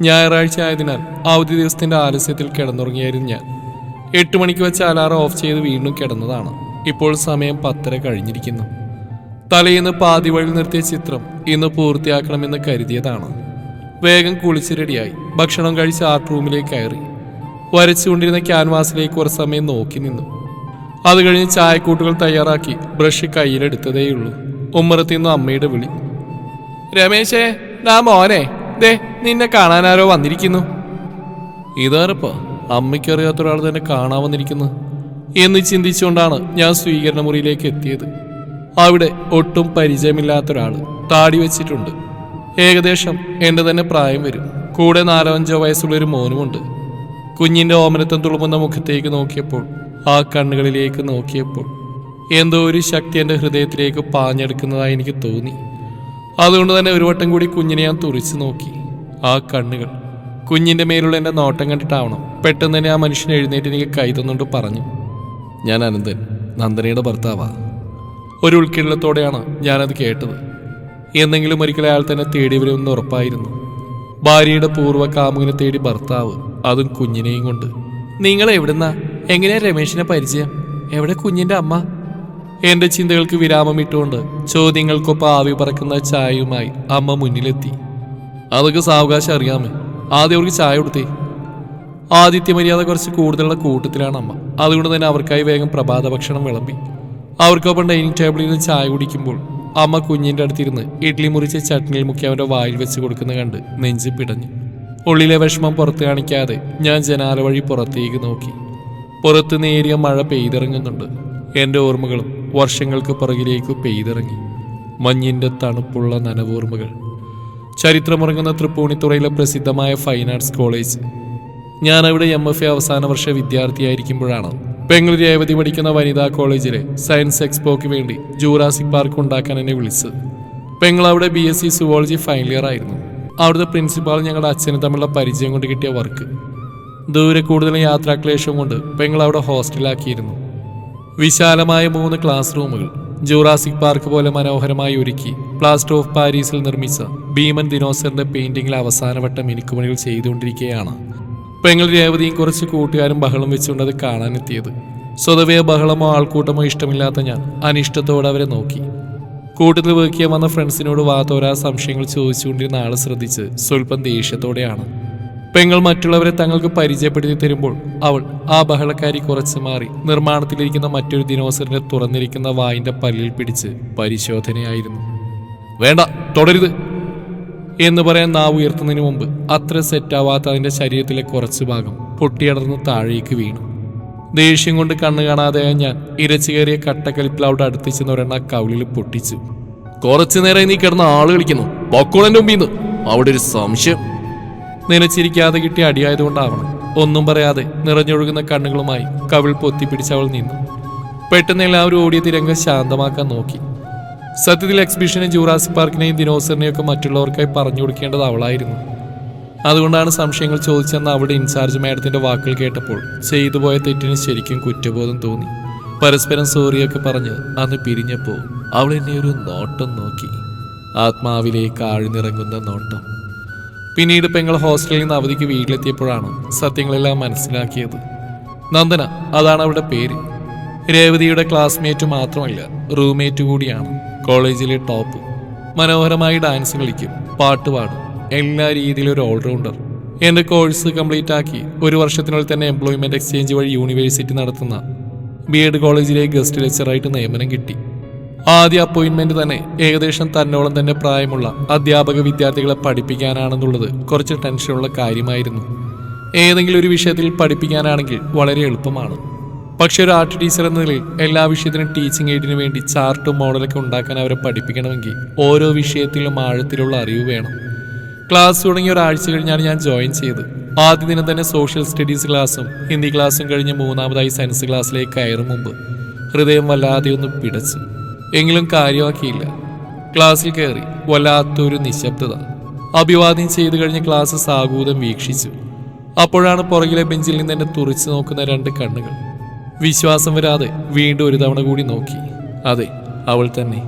ഞായറാഴ്ച ആയതിനാൽ അവധി ദിവസത്തിന്റെ ആലസ്യത്തിൽ കിടന്നുറങ്ങിയായിരുന്നു ഞാൻ. എട്ട് മണിക്ക് വെച്ച് അലാറം ഓഫ് ചെയ്ത് വീണ്ടും കിടന്നതാണ്. ഇപ്പോൾ സമയം പത്തര കഴിഞ്ഞിരിക്കുന്നു. തലേന്ന് പാതി വഴി നിർത്തിയ ചിത്രം ഇന്ന് പൂർത്തിയാക്കണമെന്ന് കരുതിയതാണ്. വേഗം കുളിച്ച് റെഡിയായി. ഭക്ഷണം കഴിച്ച് ആർട്ട് റൂമിലേക്ക് കയറി. വരച്ചുകൊണ്ടിരുന്ന ക്യാൻവാസിലേക്ക് കുറച്ച് സമയം നോക്കി നിന്നു. അത് കഴിഞ്ഞ് ചായക്കൂട്ടുകൾ തയ്യാറാക്കി ബ്രഷ് കയ്യിലെടുത്തതേയുള്ളൂ. ഉമ്മറത്തിന്ന് അമ്മയുടെ വിളി. രമേശേ നാ മോനെ. ദേ നിന്നെ കാണാനാരോ വന്നിരിക്കുന്നു. ഇതാരപ്പാ? അമ്മയ്ക്കറിയാത്ത ഒരാൾ തന്നെ കാണാൻ വന്നിരിക്കുന്നു. എന്ന് ചിന്തിച്ചുകൊണ്ടാണ് ഞാൻ സ്വീകരണ മുറിയിലേക്ക് എത്തിയത്. അവിടെ ഒട്ടും പരിചയമില്ലാത്ത ഒരാൾ താടി വെച്ചിട്ടുണ്ട്. ഏകദേശം എന്റെ തന്നെ പ്രായം വരും. കൂടെ നാലോ അഞ്ചോ വയസ്സുള്ള ഒരു മോനുമുണ്ട്. കുഞ്ഞിന്റെ ഓമനത്തം തുളുമ്പുന്ന മുഖത്തേക്ക് നോക്കിയപ്പോൾ ആ കണ്ണുകളിലേക്ക് നോക്കിയപ്പോൾ എന്തോ ഒരു ശക്തി എന്റെ ഹൃദയത്തിലേക്ക് പാഞ്ഞെടുക്കുന്നതായി എനിക്ക് തോന്നി. അതുകൊണ്ട് തന്നെ ഒരു വട്ടം കൂടി കുഞ്ഞിനെ ഞാൻ തുറിച്ചു നോക്കി. ആ കണ്ണുകൾ. കുഞ്ഞിന്റെ മേലുള്ള എന്റെ നോട്ടം കണ്ടിട്ടാവണം. പെട്ടെന്ന് തന്നെ ആ മനുഷ്യൻ എഴുന്നേറ്റ് എനിക്ക് കൈ തന്നുകൊണ്ട് പറഞ്ഞു. ഞാൻ അനന്തൻ നന്ദനയുടെ ഭർത്താവാ. ഒരു ഉൾക്കിള്ളത്തോടെയാണ് ഞാനത് കേട്ടത്. എന്നെങ്കിലും ഒരിക്കലും അയാൾ തന്നെ തേടി വരുമെന്ന് ഉറപ്പായിരുന്നു. ഭാര്യയുടെ പൂർവ കാമുകിനെ തേടി ഭർത്താവ് അതും കുഞ്ഞിനെയും കൊണ്ട്. നിങ്ങൾ എവിടുന്നാ എങ്ങനെയാ രമേശിനെ പരിചയം? എവിടെ കുഞ്ഞിന്റെ അമ്മ? എന്റെ ചിന്തകൾക്ക് വിരാമം ഇട്ടുകൊണ്ട് ചോദ്യങ്ങൾക്കൊപ്പം ആവി പറക്കുന്ന ചായയുമായി അമ്മ മുന്നിലെത്തി. അതൊക്കെ സാവകാശം അറിയാമേ. ആദ്യം അവർക്ക് ചായ കൊടുത്തേ. ആദിത്യ മര്യാദ കുറച്ച് കൂടുതലുള്ള കൂട്ടത്തിലാണ് അമ്മ. അതുകൊണ്ട് തന്നെ അവർക്കായി വേഗം പ്രഭാത ഭക്ഷണം വിളമ്പി. അവർക്കൊപ്പം ഡൈനിങ് ടേബിളിൽ നിന്ന് ചായ കുടിക്കുമ്പോൾ അമ്മ കുഞ്ഞിന്റെ അടുത്തിരുന്ന് ഇഡ്ലി മുറിച്ച് ചട്നിയിൽ മുക്കി അവന്റെ വായിൽ വെച്ച് കൊടുക്കുന്ന കണ്ട് നെഞ്ച് പിടഞ്ഞു. ഉള്ളിലെ വിഷമം പുറത്ത് കാണിക്കാതെ ഞാൻ ജനാല വഴി പുറത്തേക്ക് നോക്കി. പുറത്ത് നേരിയ മഴ പെയ്തിറങ്ങുന്നുണ്ട്. എന്റെ ഓർമ്മകളും വർഷങ്ങൾക്ക് പുറകിലേക്ക് പെയ്തിറങ്ങി. മഞ്ഞിന്റെ തണുപ്പുള്ള നനവോർമ്മകൾ. ചരിത്രമുറങ്ങുന്ന തൃപ്പൂണിത്തുറയിലെ പ്രസിദ്ധമായ ഫൈൻ ആർട്സ് കോളേജ്. ഞാൻ അവിടെ എം എഫ് എ അവസാന വർഷ വിദ്യാർത്ഥിയായിരിക്കുമ്പോഴാണ്. ബംഗളൂരു രേവതി പഠിക്കുന്ന വനിതാ കോളേജിലെ സയൻസ് എക്സ്പോക്ക് വേണ്ടി ജൂറാസിക് പാർക്ക് ഉണ്ടാക്കാൻ എന്നെ വിളിച്ചത് പെങ്ങൾ അവിടെ B S C zoology final year ആയിരുന്നു. അവിടുത്തെ പ്രിൻസിപ്പാൾ ഞങ്ങളുടെ അച്ഛനും തമ്മിലുള്ള പരിചയം കൊണ്ട് കിട്ടിയ വർക്ക്. ദൂരെ കൂടുതൽ യാത്രാക്ലേശം കൊണ്ട് പെങ്ങൾ അവിടെ ഹോസ്റ്റലാക്കിയിരുന്നു. വിശാലമായ മൂന്ന് ക്ലാസ് റൂമുകൾ ജൂറാസിക് പാർക്ക് പോലെ മനോഹരമായി ഒരുക്കി പ്ലാസ്റ്റർ ഓഫ് പാരീസിൽ നിർമ്മിച്ച ഭീമൻ ദിനോസറിന്റെ പെയിന്റിംഗിൽ അവസാനവട്ട മിനുക്കുപണികൾ ചെയ്തുകൊണ്ടിരിക്കുകയാണ്. പെങ്ങൾ രേവതിയും കുറച്ച് കൂട്ടുകാരും ബഹളം വെച്ചുകൊണ്ട് അത് കാണാനെത്തിയത്. സ്വതവേ ബഹളമോ ആൾക്കൂട്ടമോ ഇഷ്ടമില്ലാത്ത ഞാൻ അനിഷ്ടത്തോടെ അവരെ നോക്കി. കൂട്ടത്തിൽ വെക്കിയ വന്ന ഫ്രണ്ട്സിനോട് വാത്തോരാ സംശയങ്ങൾ ചോദിച്ചുകൊണ്ടിരുന്ന ആൾ ശ്രദ്ധിച്ച് സ്വല്പം ദേഷ്യത്തോടെയാണ്. പെങ്ങൾ മറ്റുള്ളവരെ തങ്ങൾക്ക് പരിചയപ്പെടുത്തി തരുമ്പോൾ അവൾ ആ ബഹളക്കാരി കുറച്ച് മാറി നിർമ്മാണത്തിലിരിക്കുന്ന മറ്റൊരു ദിനോസറിനെ തുറന്നിരിക്കുന്ന വായിന്റെ പല്ലിൽ പിടിച്ച് പരിശോധനയായിരുന്നു. വേണ്ട തുടരുത് എന്ന് പറയാൻ നാവ് ഉയർത്തുന്നതിന് മുമ്പ് അത്ര സെറ്റാവാത്ത അതിന്റെ ശരീരത്തിലെ കുറച്ച് ഭാഗം പൊട്ടിയടർന്ന് താഴേക്ക് വീണു. ദേഷ്യം കൊണ്ട് കണ്ണു കാണാതെ ഞാൻ ഇരച്ചു കയറിയ അവിടെ അടുത്തിച്ചെന്ന് ഒരെണ്ണ കവിളിൽ പൊട്ടിച്ചു. കുറച്ചു നേരം നീ കിടന്ന ആൾ കളിക്കുന്നു. പൊക്കോളന്റെ മുമ്പിന്ന്. അവിടെ ഒരു സംശയം നനച്ചിരിക്കാതെ കിട്ടിയ അടിയായതുകൊണ്ടാവണം. ഒന്നും പറയാതെ നിറഞ്ഞൊഴുകുന്ന കണ്ണുകളുമായി കവിൾ പൊത്തിപ്പിടിച്ച് അവൾ നിന്നു. പെട്ടെന്ന് എല്ലാവരും ഓടിയ തിരങ്ക ശാന്തമാക്കാൻ നോക്കി. സത്യത്തിൽ എക്സിബിഷനെ ജൂറാസിക് പാർക്കിനെയും ദിനോസറിനെയും ഒക്കെ മറ്റുള്ളവർക്കായി പറഞ്ഞു കൊടുക്കേണ്ടത് അവളായിരുന്നു. അതുകൊണ്ടാണ് സംശയങ്ങൾ ചോദിച്ചെന്ന് അവിടെ ഇൻചാർജ് മാഡത്തിന്റെ വാക്കുകൾ കേട്ടപ്പോൾ ചെയ്തു പോയ തെറ്റിന് ശരിക്കും കുറ്റബോധം തോന്നി. പരസ്പരം സോറിയൊക്കെ പറഞ്ഞ് അന്ന് പിരിഞ്ഞപ്പോൾ അവൾ എന്നെ ഒരു നോട്ടം നോക്കി. ആത്മാവിലേക്ക് ആഴ്ന്നിറങ്ങുന്ന നോട്ടം. പിന്നീട് പെങ്ങൾ ഹോസ്റ്റലിൽ നിന്ന് അവധിക്ക് വീട്ടിലെത്തിയപ്പോഴാണ് സത്യങ്ങളെല്ലാം മനസ്സിലാക്കിയത്. നന്ദന അതാണ് അവളുടെ പേര്. രേവതിയുടെ ക്ലാസ്മേറ്റ് മാത്രമല്ല റൂംമേറ്റ് കൂടിയാണ് കോളേജിലെ ടോപ്പ്. മനോഹരമായി ഡാൻസ് കളിക്കും പാട്ടുപാടും എല്ലാ രീതിയിലും ഒരു ഓൾറൗണ്ടർ. എന്റെ കോഴ്സ് കംപ്ലീറ്റ് ആക്കി ഒരു വർഷത്തിനുള്ളിൽ തന്നെ എംപ്ലോയ്മെന്റ് എക്സ്ചേഞ്ച് വഴി യൂണിവേഴ്സിറ്റി നടത്തുന്ന ബി എഡ് കോളേജിലെ ഗസ്റ്റ് ലെക്ചറായിട്ട് നിയമനം കിട്ടി. ആദ്യ അപ്പോയിന്റ്മെന്റ് തന്നെ ഏകദേശം തന്നോളം തന്നെ പ്രായമുള്ള അധ്യാപക വിദ്യാർത്ഥികളെ പഠിപ്പിക്കാനാണെന്നുള്ളത് കുറച്ച് ടെൻഷനുള്ള കാര്യമായിരുന്നു. ഏതെങ്കിലും ഒരു വിഷയത്തിൽ പഠിപ്പിക്കാനാണെങ്കിൽ വളരെ എളുപ്പമാണ്. പക്ഷെ ഒരു ആർട്ട് ടീച്ചർ എന്ന നിലയിൽ എല്ലാ വിഷയത്തിനും ടീച്ചിങ് എയ്ഡിന് വേണ്ടി ചാർട്ടും മോഡലൊക്കെ ഉണ്ടാക്കാൻ അവരെ പഠിപ്പിക്കണമെങ്കിൽ ഓരോ വിഷയത്തിലും ആഴത്തിലുള്ള അറിവ് വേണം. ക്ലാസ് തുടങ്ങിയ ഒരാഴ്ച കഴിഞ്ഞാണ് ഞാൻ ജോയിൻ ചെയ്തത് ആദ്യ ദിനം തന്നെ സോഷ്യൽ സ്റ്റഡീസ് ക്ലാസ്സും ഹിന്ദി ക്ലാസ്സും കഴിഞ്ഞ് മൂന്നാമതായി സയൻസ് ക്ലാസ്സിലേക്ക് കയറും മുമ്പ് ഹൃദയം വല്ലാതെ ഒന്ന് പിടച്ചു. എങ്കിലും കാര്യമാക്കിയില്ല. ക്ലാസ്സിൽ കയറി വല്ലാത്തൊരു നിശബ്ദത. അഭിവാദ്യം ചെയ്തു കഴിഞ്ഞ് ക്ലാസ് സാഗൂതം വീക്ഷിച്ചു. അപ്പോഴാണ് പുറകിലെ ബെഞ്ചിൽ നിന്ന് എന്നെ തുറച്ചു നോക്കുന്ന രണ്ട് കണ്ണുകൾ. വിശ്വാസം വരാതെ വീണ്ടും ഒരു തവണ കൂടി നോക്കി. അതെ അവൾ തന്നെ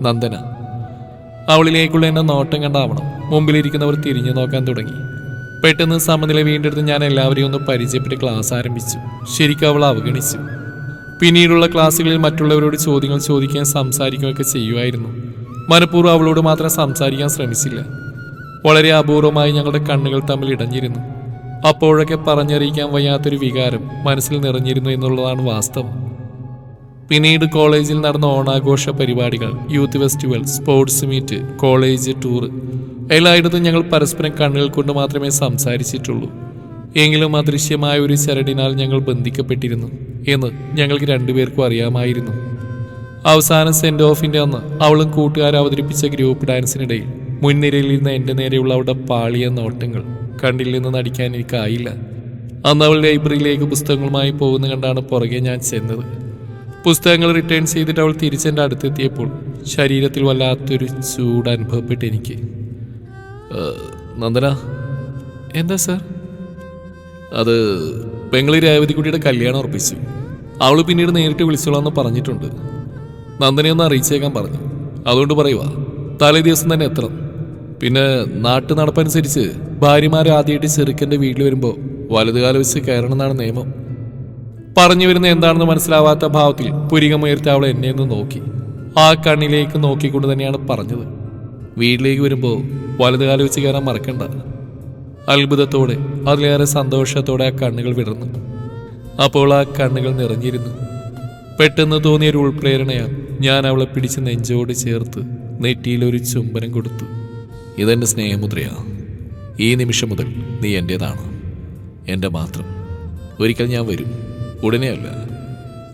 നന്ദന. അവളിലേക്കുള്ള എന്നെ നോട്ടം കണ്ടാവണം. മുമ്പിലിരിക്കുന്നവർ തിരിഞ്ഞു നോക്കാൻ തുടങ്ങി. പെട്ടെന്ന് സമനില വീണ്ടെടുത്ത് ഞാൻ എല്ലാവരെയും ഒന്ന് പരിചയപ്പെട്ട് ക്ലാസ് ആരംഭിച്ചു. ശരിക്കും അവൾ അവഗണിച്ചു. പിന്നീടുള്ള ക്ലാസ്സുകളിൽ മറ്റുള്ളവരോട് ചോദ്യങ്ങൾ ചോദിക്കാൻ സംസാരിക്കുകയൊക്കെ ചെയ്യുമായിരുന്നു. മനഃപൂർവം അവളോട് മാത്രം സംസാരിക്കാൻ ശ്രമിച്ചില്ല. വളരെ അപൂർവമായി ഞങ്ങളുടെ കണ്ണുകൾ തമ്മിൽ ഇടഞ്ഞിരുന്നു. അപ്പോഴൊക്കെ പറഞ്ഞറിയിക്കാൻ വയ്യാത്തൊരു വികാരം മനസ്സിൽ നിറഞ്ഞിരുന്നു എന്നുള്ളതാണ് വാസ്തവം. പിന്നീട് കോളേജിൽ നടന്ന ഓണാഘോഷ പരിപാടികൾ youth festival sports meet college tour എല്ലായിടത്തും ഞങ്ങൾ പരസ്പരം കണ്ണുകൾ കൊണ്ട് മാത്രമേ സംസാരിച്ചിട്ടുള്ളൂ. എങ്കിലും അദൃശ്യമായ ഒരു ചരടിനാൽ ഞങ്ങൾ ബന്ധിക്കപ്പെട്ടിരുന്നു എന്ന് ഞങ്ങൾക്ക് രണ്ടുപേർക്കും അറിയാമായിരുന്നു. അവസാന സെൻഡ് ഓഫിന്റെ അന്ന് അവളും കൂട്ടുകാർ അവതരിപ്പിച്ച ഗ്രൂപ്പ് ഡാൻസിനിടയിൽ മുൻനിരയിൽ ഇരുന്ന എന്റെ നേരെയുള്ള അവളുടെ പാളിയ നോട്ടങ്ങൾ കണ്ടിൽ നിന്ന് നടിക്കാൻ എനിക്കായില്ല. അന്ന് അവൾ ലൈബ്രറിയിലേക്ക് പുസ്തകങ്ങളുമായി പോകുന്ന കണ്ടാണ് പുറകെ ഞാൻ ചെന്നത്. പുസ്തകങ്ങൾ റിട്ടേൺ ചെയ്തിട്ട് അവൾ തിരിച്ചെന്റെ അടുത്തെത്തിയപ്പോൾ ശരീരത്തിൽ വല്ലാത്തൊരു ചൂട് അനുഭവപ്പെട്ടെനിക്ക് നന്ദന? എന്താ സാർ? അത് പെങ്ങളി രേവതിക്കുട്ടിയുടെ കല്യാണം ഉറപ്പിച്ചു. അവൾ പിന്നീട് നേരിട്ട് വിളിച്ചോളാന്ന് പറഞ്ഞിട്ടുണ്ട്. നന്ദനെ ഒന്ന് അറിയിച്ചേക്കാൻ പറഞ്ഞു. അതുകൊണ്ട് പറയുക തലേ ദിവസം തന്നെ എത്തണം. പിന്നെ നാട്ടു നടപ്പനുസരിച്ച് ഭാര്യമാർ ആദ്യമായിട്ട് ചെറുക്കന്റെ വീട്ടിൽ വരുമ്പോൾ വലതുകാലം വെച്ച് കയറണം എന്നാണ് നിയമം. പറഞ്ഞു വരുന്ന എന്താണെന്ന് മനസ്സിലാവാത്ത ഭാവത്തിൽ പുരികമുയർത്തി അവൾ എന്നെ ഒന്ന് നോക്കി. ആ കണ്ണിലേക്ക് നോക്കിക്കൊണ്ട് തന്നെയാണ് പറഞ്ഞത്. വീട്ടിലേക്ക് വരുമ്പോൾ വലതുകാലം വെച്ച് കയറാൻ മറക്കണ്ട. അത്ഭുതത്തോടെ അതിലേറെ സന്തോഷത്തോടെ ആ കണ്ണുകൾ വിടർന്നു. അപ്പോൾ ആ കണ്ണുകൾ നിറഞ്ഞിരുന്നു. പെട്ടെന്ന് തോന്നിയ ഒരു ഉൾപ്രേരണയാൽ ഞാൻ അവളെ പിടിച്ച് നെഞ്ചോട് ചേർത്ത് നെറ്റിയിൽ ഒരു ചുംബനം കൊടുത്തു. ഇതെന്റെ സ്നേഹമുദ്രയാ. ഈ നിമിഷം മുതൽ നീ എന്റേതാണ് എന്റെ മാത്രം. ഒരിക്കൽ ഞാൻ വരും. ഉടനെയല്ല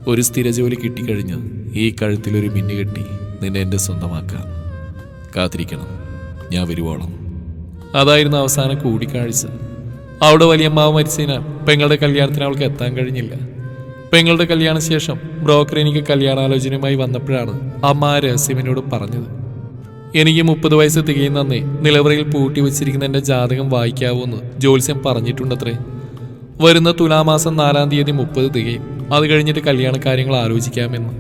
ഒരു സ്ഥിര ജോലി കിട്ടിക്കഴിഞ്ഞ് ഈ കഴുത്തിലൊരു മിന്നു കെട്ടി നിന്നെ എന്റെ സ്വന്തമാക്കാം. കാത്തിരിക്കണം. ഞാൻ വരുവോളം. അതായിരുന്നു അവസാന കൂടിക്കാഴ്ച. അവിടെ വലിയമ്മാവ് മരിച്ചതിനാൽ പെങ്ങളുടെ കല്യാണത്തിന് അവൾക്ക് എത്താൻ കഴിഞ്ഞില്ല. പെങ്ങളുടെ കല്യാണ ശേഷം ബ്രോക്കർ എനിക്ക് കല്യാണാലോചനയുമായി വന്നപ്പോഴാണ് അമ്മ ആ രഹസ്യം എന്നോട് പറഞ്ഞത്. എനിക്ക് മുപ്പത് വയസ്സ് തികയുന്നന്നേ നിലവറയിൽ പൂട്ടി വെച്ചിരിക്കുന്ന എന്റെ ജാതകം വായിക്കാവൂന്ന് ജ്യോത്സ്യം പറഞ്ഞിട്ടുണ്ടത്രേ. വരുന്ന തുലാമാസം നാലാം തീയതി മുപ്പത് തികയും. അത് കഴിഞ്ഞിട്ട് കല്യാണ കാര്യങ്ങൾ ആലോചിക്കാമെന്ന്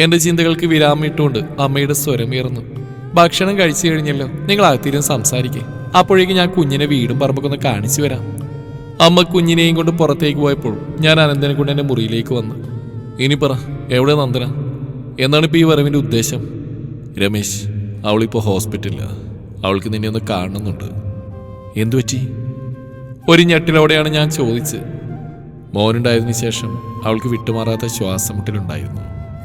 എന്റെ ചിന്തകൾക്ക് വിരാമം ഇട്ടുകൊണ്ട് അമ്മയുടെ സ്വരമേറുന്നു. ഭക്ഷണം കഴിച്ചു കഴിഞ്ഞല്ലോ. നിങ്ങൾ അതിരും സംസാരിക്കേ. അപ്പോഴേക്കും ഞാൻ കുഞ്ഞിനെ വീടും പറമ്പൊക്കെ ഒന്ന് കാണിച്ചു വരാം. അമ്മ കുഞ്ഞിനെയും കൊണ്ട് പുറത്തേക്ക് പോയപ്പോൾ ഞാൻ അനന്തനെ കൊണ്ട് എന്റെ മുറിയിലേക്ക് വന്നു. ഇനി പറ എവിടെ നന്ദന? എന്നാണ് ഇപ്പോൾ ഈ വരവിന്റെ ഉദ്ദേശം? രമേശ് അവളിപ്പോൾ ഹോസ്പിറ്റലില്ല അവൾക്ക് നിന്നെ ഒന്ന് കാണുന്നുണ്ട് എന്തു പറ്റി? ഒരു ഞെട്ടിലോടെയാണ് ഞാൻ ചോദിച്ചത്. മോനുണ്ടായതിനു ശേഷം അവൾക്ക് വിട്ടുമാറാത്ത ശ്വാസമുട്ടിലുണ്ടായിരുന്നു.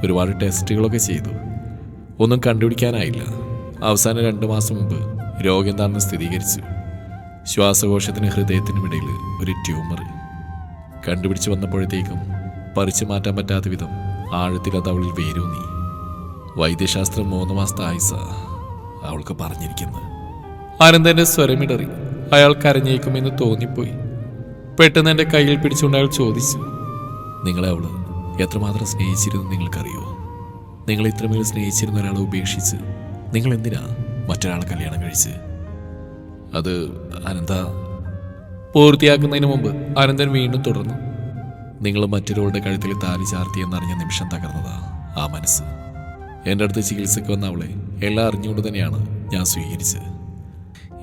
ഒരുപാട് ടെസ്റ്റുകളൊക്കെ ചെയ്തു. ഒന്നും കണ്ടുപിടിക്കാനായില്ല. അവസാനം രണ്ട് മാസം മുമ്പ് രോഗം എന്താണെന്ന് സ്ഥിരീകരിച്ചു. ശ്വാസകോശത്തിന് ഹൃദയത്തിനും ഇടയിൽ ഒരു ട്യൂമർ. കണ്ടുപിടിച്ചു വന്നപ്പോഴത്തേക്കും പറിച്ചു മാറ്റാൻ പറ്റാത്ത വിധം ആഴത്തിൽ അത് അവളിൽ വേരൂന്നി. വൈദ്യശാസ്ത്രം മൂന്ന് മാസത്തെ ആയുസ അവൾക്ക് പറഞ്ഞിരിക്കുന്നത്. ആനന്ദന്റെ സ്വരമിടറി അയാൾ കരഞ്ഞേക്കുമെന്ന് തോന്നിപ്പോയി. പെട്ടെന്ന് എന്റെ കയ്യിൽ പിടിച്ചുകൊണ്ട് അയാൾ ചോദിച്ചു നിങ്ങളെ അവൾ എത്രമാത്രം സ്നേഹിച്ചിരുന്നു നിങ്ങൾക്കറിയോ? നിങ്ങൾ ഇത്രമേൽ സ്നേഹിച്ചിരുന്ന ഒരാളെ ഉപേക്ഷിച്ച് നിങ്ങൾ എന്തിനാ മറ്റൊരാളെ കല്യാണം കഴിച്ച്. അത് അനന്ത പൂർത്തിയാക്കുന്നതിന് മുമ്പ് അനന്തൻ വീണ്ടും തുടർന്നു. നിങ്ങൾ മറ്റൊരാളുടെ കഴുത്തിൽ താലി ചാർത്തി എന്നറിഞ്ഞ നിമിഷം തകർന്നതാ ആ മനസ്സ്. എന്റെ അടുത്ത് ചികിത്സയ്ക്ക് വന്ന അവളെ എല്ലാം അറിഞ്ഞുകൊണ്ട് തന്നെയാണ് ഞാൻ സ്വീകരിച്ചത്.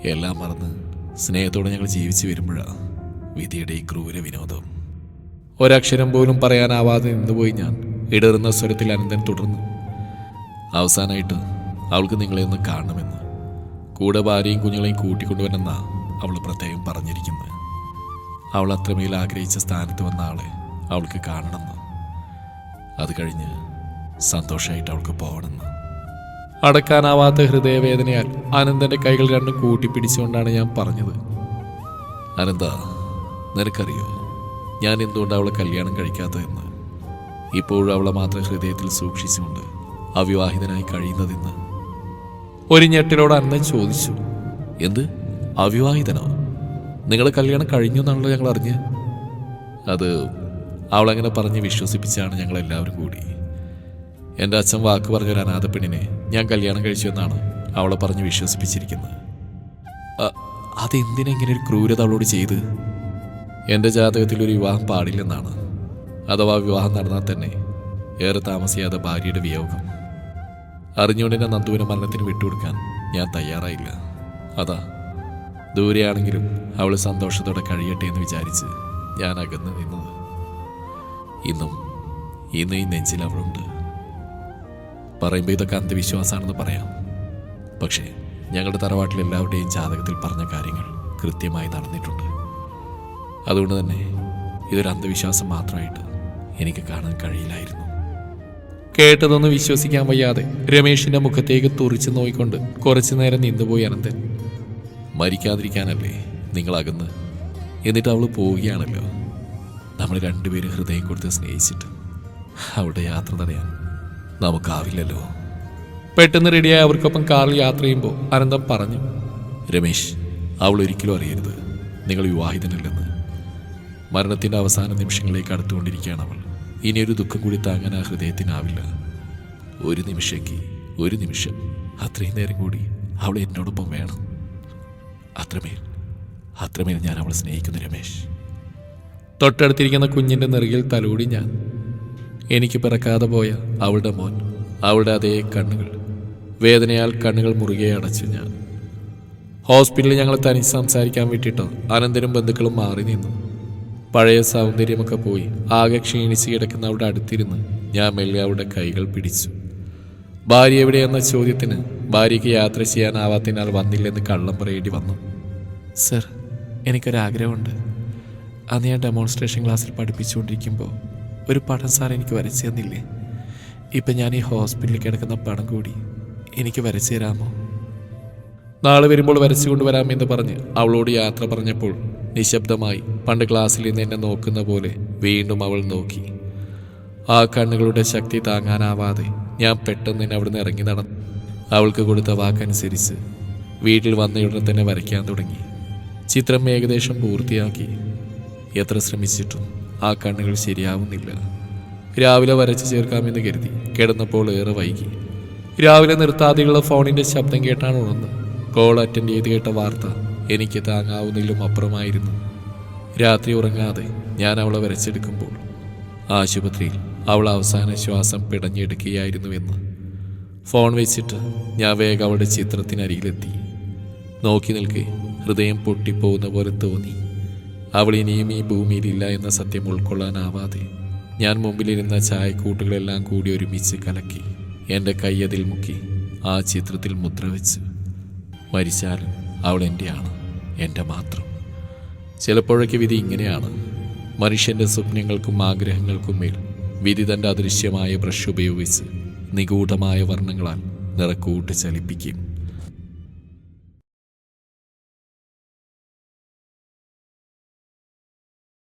എല്ലാം മറന്ന് സ്നേഹത്തോടെ ഞങ്ങൾ ജീവിച്ചു വരുമ്പോഴാണ് വിധിയുടെ ഈ ക്രൂര വിനോദം. ഒരക്ഷരം പോലും പറയാനാവാതെ നിന്നുപോയി ഞാൻ. ഇടറുന്ന സ്വരത്തിൽ അനന്തൻ തുടർന്നു. അവസാനമായിട്ട് അവൾക്ക് നിങ്ങളെ ഒന്ന് കാണണമെന്ന്. കൂടെ ഭാര്യയും കുഞ്ഞുങ്ങളെയും കൂട്ടിക്കൊണ്ടുവരെന്നാ അവൾ പ്രത്യേകം പറഞ്ഞിരിക്കുന്നത്. അവൾ അത്രമേൽ ആഗ്രഹിച്ച സ്ഥാനത്ത് വന്ന ആളെ അവൾക്ക് കാണണമെന്ന്. അത് കഴിഞ്ഞ് സന്തോഷമായിട്ട് അവൾക്ക് പോകണമെന്ന്. അടക്കാനാവാത്ത ഹൃദയവേദനയാൽ അനന്തന്റെ കൈകൾ രണ്ടും കൂട്ടിപ്പിടിച്ചുകൊണ്ടാണ് ഞാൻ പറഞ്ഞത്. അനന്ത നിനക്കറിയോ? ഞാൻ എന്തുകൊണ്ട് അവളെ കല്യാണം കഴിക്കാത്തതെന്ന്? ഇപ്പോഴും അവളെ മാത്രം ഹൃദയത്തിൽ സൂക്ഷിച്ചുകൊണ്ട് അവിവാഹിതനായി കഴിയുന്നതെന്ന് ഒരു ഞെട്ടിലോട് അന്നൻ ചോദിച്ചു എന്ത്? അവിവാഹിതനോ? നിങ്ങൾ കല്യാണം കഴിഞ്ഞു എന്നാണല്ലോ ഞങ്ങൾ അറിഞ്ഞ്? അത് അവളങ്ങനെ പറഞ്ഞ് വിശ്വസിപ്പിച്ചാണ് ഞങ്ങൾ എല്ലാവരും കൂടി. എന്റെ അച്ഛൻ വാക്ക് പറഞ്ഞൊരു അനാഥ പെണ്ണിനെ ഞാൻ കല്യാണം കഴിച്ചു എന്നാണ് അവളെ പറഞ്ഞ് വിശ്വസിപ്പിച്ചിരിക്കുന്നത്. അതെന്തിനാ ഇങ്ങനെ ഒരു ക്രൂരത അവളോട് ചെയ്ത്? എന്റെ ജാതകത്തിൽ ഒരു വിവാഹം പാടില്ലെന്നാണ്. അഥവാ വിവാഹം നടന്നാൽ തന്നെ ഏറെ താമസിയാതെ ഭാര്യയുടെ വിയോഗം. അറിഞ്ഞുകൊണ്ട് നന്ദുവിനെ മരണത്തിന് വിട്ടുകൊടുക്കാൻ ഞാൻ തയ്യാറായില്ല. അതാ ദൂരെയാണെങ്കിലും അവൾ സന്തോഷത്തോടെ കഴിയട്ടെ എന്ന് വിചാരിച്ച് ഞാൻ അകന്ന് നിന്നത്. ഇന്നും ഇന്ന് ഈ നെഞ്ചിൽ അവളുണ്ട്. പറയുമ്പോൾ ഇതൊക്കെ അന്ധവിശ്വാസമാണെന്ന് പറയാം. പക്ഷേ ഞങ്ങളുടെ തറവാട്ടിൽ എല്ലാവരുടെയും ജാതകത്തിൽ പറഞ്ഞ കാര്യങ്ങൾ കൃത്യമായി നടന്നിട്ടുണ്ട്. അതുകൊണ്ട് തന്നെ ഇതൊരു അന്ധവിശ്വാസം മാത്രമായിട്ട് എനിക്ക് കാണാൻ കഴിയില്ലായിരുന്നു. കേട്ടതൊന്നും വിശ്വസിക്കാൻ വയ്യാതെ രമേഷിന്റെ മുഖത്തേക്ക് തുറിച്ചു നോയിക്കൊണ്ട് കുറച്ചു നേരം നിന്നുപോയി അനന്തൻ. മരിക്കാതിരിക്കാനല്ലേ നിങ്ങൾ അകന്ന് എന്നിട്ട് അവൾ പോവുകയാണല്ലോ. നമ്മൾ രണ്ടുപേരും ഹൃദയം കൊടുത്ത് സ്നേഹിച്ചിട്ട്. അവളുടെ യാത്ര തടയാൻ നമുക്കാവില്ലല്ലോ. പെട്ടെന്ന് റെഡിയായി അവർക്കൊപ്പം കാറിൽ യാത്ര ചെയ്യുമ്പോൾ അനന്തം പറഞ്ഞു രമേശ് അവൾ ഒരിക്കലും അറിയരുത്. നിങ്ങൾ വിവാഹിതനല്ലെന്ന്. മരണത്തിന്റെ അവസാന നിമിഷങ്ങളിലേക്ക് അടുത്തുകൊണ്ടിരിക്കുകയാണ് അവൾ. ഇനിയൊരു ദുഃഖം കൂടി താങ്ങാൻ ആ ഹൃദയത്തിനാവില്ല ഒരു നിമിഷയ്ക്ക് ഒരു നിമിഷം. അത്രയും നേരം കൂടി അവൾ എന്നോടൊപ്പം വേണം. അത്രമേൽ അത്രമേൽ ഞാൻ അവളെ സ്നേഹിക്കുന്നു രമേശ്. തൊട്ടടുത്തിരിക്കുന്ന കുഞ്ഞിന്റെ നെറുകിൽ തലോടി ഞാൻ. എനിക്ക് പിറക്കാതെ പോയ അവളുടെ മോൻ അവളുടെ അതേ കണ്ണുകൾ. വേദനയാൽ കണ്ണുകൾ മുറുകെ അടച്ചു ഞാൻ. ഹോസ്പിറ്റലിൽ ഞങ്ങൾ തനിച്ച് സംസാരിക്കാൻ വിട്ടിട്ടോ അനന്തരും ബന്ധുക്കളും മാറി നിന്നു. പഴയ സൗന്ദര്യമൊക്കെ പോയി. ആകെ ക്ഷീണിച്ച് കിടക്കുന്ന അവിടെ അടുത്തിരുന്ന് ഞാൻ മെല്ലെ അവിടെ കൈകൾ പിടിച്ചു. ഭാര്യ എവിടെയെന്ന ചോദ്യത്തിന് ഭാര്യയ്ക്ക് യാത്ര ചെയ്യാനാവാത്തതിനാൽ വന്നില്ലെന്ന് കള്ളം പറയേണ്ടി വന്നു. സർ എനിക്കൊരാഗ്രഹമുണ്ട്. അന്ന് ഞാൻ ഡെമോൺസ്ട്രേഷൻ ക്ലാസ്സിൽ പഠിപ്പിച്ചുകൊണ്ടിരിക്കുമ്പോൾ ഒരു പടം സാർ എനിക്ക് വരച്ചു തന്നില്ലേ? ഇപ്പം ഞാൻ ഈ ഹോസ്പിറ്റലിൽ കിടക്കുന്ന പടം കൂടി എനിക്ക് വരച്ചു തരാമോ? നാളെ വരുമ്പോൾ വരച്ചു കൊണ്ടുവരാമെന്ന് പറഞ്ഞ് അവളോട് യാത്ര പറഞ്ഞപ്പോൾ നിശബ്ദമായി പണ്ട് ക്ലാസ്സിൽ നിന്ന് എന്നെ നോക്കുന്ന പോലെ വീണ്ടും അവൾ നോക്കി. ആ കണ്ണുകളുടെ ശക്തി താങ്ങാനാവാതെ ഞാൻ പെട്ടെന്ന് തന്നെ അവിടുന്ന് ഇറങ്ങി നടന്നു. അവൾക്ക് കൊടുത്ത വാക്കനുസരിച്ച് വീട്ടിൽ വന്നയുടനെ തന്നെ വരയ്ക്കാൻ തുടങ്ങി. ചിത്രം ഏകദേശം പൂർത്തിയാക്കി. എത്ര ശ്രമിച്ചിട്ടും ആ കണ്ണുകൾ ശരിയാവുന്നില്ല. രാവിലെ വരച്ചു ചേർക്കാമെന്ന് കരുതി കിടന്നപ്പോൾ ഏറെ വൈകി. രാവിലെ നിർത്താതെയുള്ള ഫോണിന്റെ ശബ്ദം കേട്ടാണ് ഉണർന്ന് കോൾ അറ്റൻഡ് ചെയ്ത് കേട്ട വാർത്ത എനിക്ക് താങ്ങാവുന്നതിലും അപ്പുറമായിരുന്നു. രാത്രി ഉറങ്ങാതെ ഞാൻ അവളെ വരച്ചെടുക്കുമ്പോൾ ആശുപത്രിയിൽ അവൾ അവസാന ശ്വാസം പിടഞ്ഞെടുക്കുകയായിരുന്നുവെന്ന്. ഫോൺ വെച്ചിട്ട് ഞാൻ വേഗം അവളുടെ ചിത്രത്തിനരികിലെത്തി. നോക്കി നിൽക്കെ ഹൃദയം പൊട്ടിപ്പോകുന്ന പോലെ തോന്നി. അവൾ ഇനിയും ഈ ഭൂമിയിലില്ല എന്ന സത്യം ഉൾക്കൊള്ളാനാവാതെ ഞാൻ മുമ്പിലിരുന്ന ചായക്കൂട്ടുകളെല്ലാം കൂടി ഒരുമിച്ച് കലക്കി എന്റെ കൈ അതിൽ മുക്കി ആ ചിത്രത്തിൽ മുദ്ര വെച്ച് മരിച്ചാലും അവൾ എന്റെയാണ് എന്റെ മാത്രം. ചിലപ്പോഴൊക്കെ വിധി ഇങ്ങനെയാണ്. മനുഷ്യന്റെ സ്വപ്നങ്ങൾക്കും ആഗ്രഹങ്ങൾക്കും മേൽ വിധി തന്റെ അദൃശ്യമായ ബ്രഷ് ഉപയോഗിച്ച് നിഗൂഢമായ വർണങ്ങളാൽ നിറക്കൂട്ട് ചലിപ്പിക്കും.